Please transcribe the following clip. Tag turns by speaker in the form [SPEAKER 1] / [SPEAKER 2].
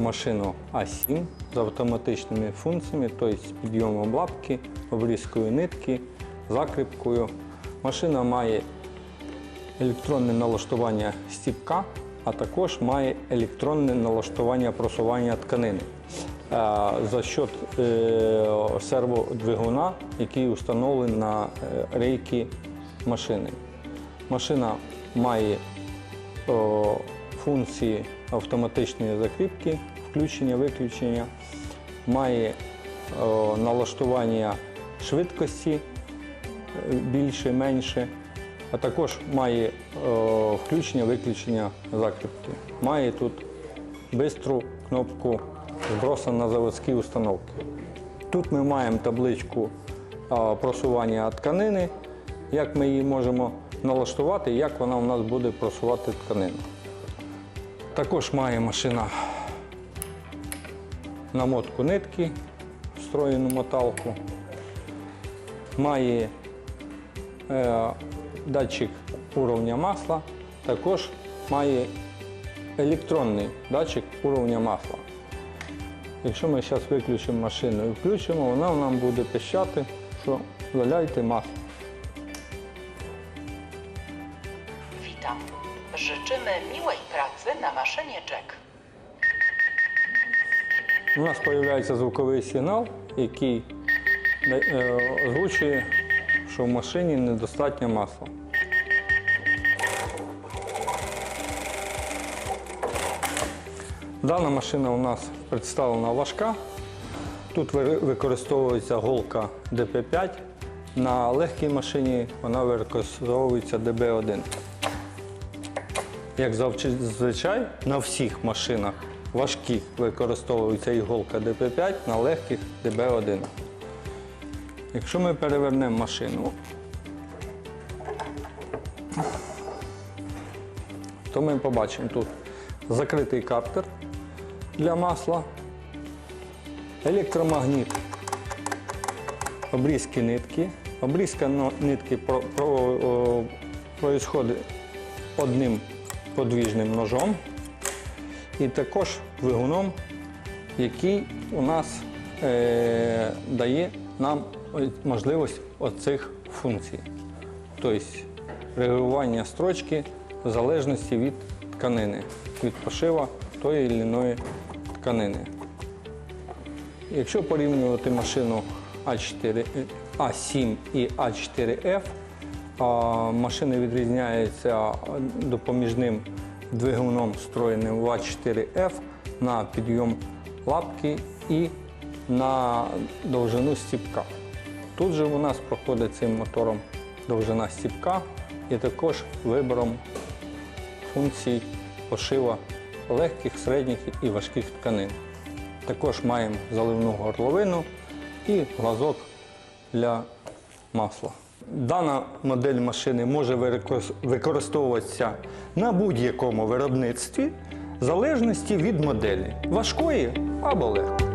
[SPEAKER 1] машину А7 з автоматичними функціями, тобто з підйомом лапки, обрізкою нитки, закріпкою. Машина має електронне налаштування стіпка, а також має електронне налаштування просування тканини за счет е, серводвигуна, який встановлений на е, рейки машини. Машина має функції автоматичної закріпки, включення, виключення, має о, налаштування швидкості е, більше, менше, а також має о, включення, виключення закріпки. Має тут бистру кнопку зброса на заводські установки. Тут ми маємо табличку просування тканини, як ми її можемо налаштувати, як вона у нас буде просувати тканину. Також має машина намотку нитки, встроєну моталку, має е, датчик уровня масла, також має електронний датчик уровня масла. Якщо ми зараз виключимо машину і включимо, вона нам буде пищати, що заляйте масло.
[SPEAKER 2] Życzymy miłej pracy na maszynie Jack.
[SPEAKER 1] У нас з'являється звуковий сигнал, який е, озвучує, що в машині недостатньо масла. Дана машина у нас представлена важка. Тут використовується голка ДП5. На легкій машині вона використовується ДБ1. Як зазвичай на всіх машинах важких використовується іголка ДП5, на легких ДБ1. Якщо ми перевернемо машину, то ми побачимо тут закритий картер для масла, електромагніт, обрізки нитки. Обрізка нитки происходить одним подвіжним ножом і також двигуном, який у нас е, дає нам можливість оцих функцій. Тобто регулювання строчки в залежності від тканини, від пошива тої чи іншої тканини. Якщо порівнювати машину А4, А7 і А4F, машини відрізняються допоміжним двигуном встроєним в А4F на підйом лапки і на довжину стіпка. Тут же у нас проходить цим мотором довжина стіпка і також вибором функцій пошива легких, середніх і важких тканин. Також маємо заливну горловину і глазок для масла. Дана модель машини може використовуватися на будь-якому виробництві в залежності від моделі важкої або легкої.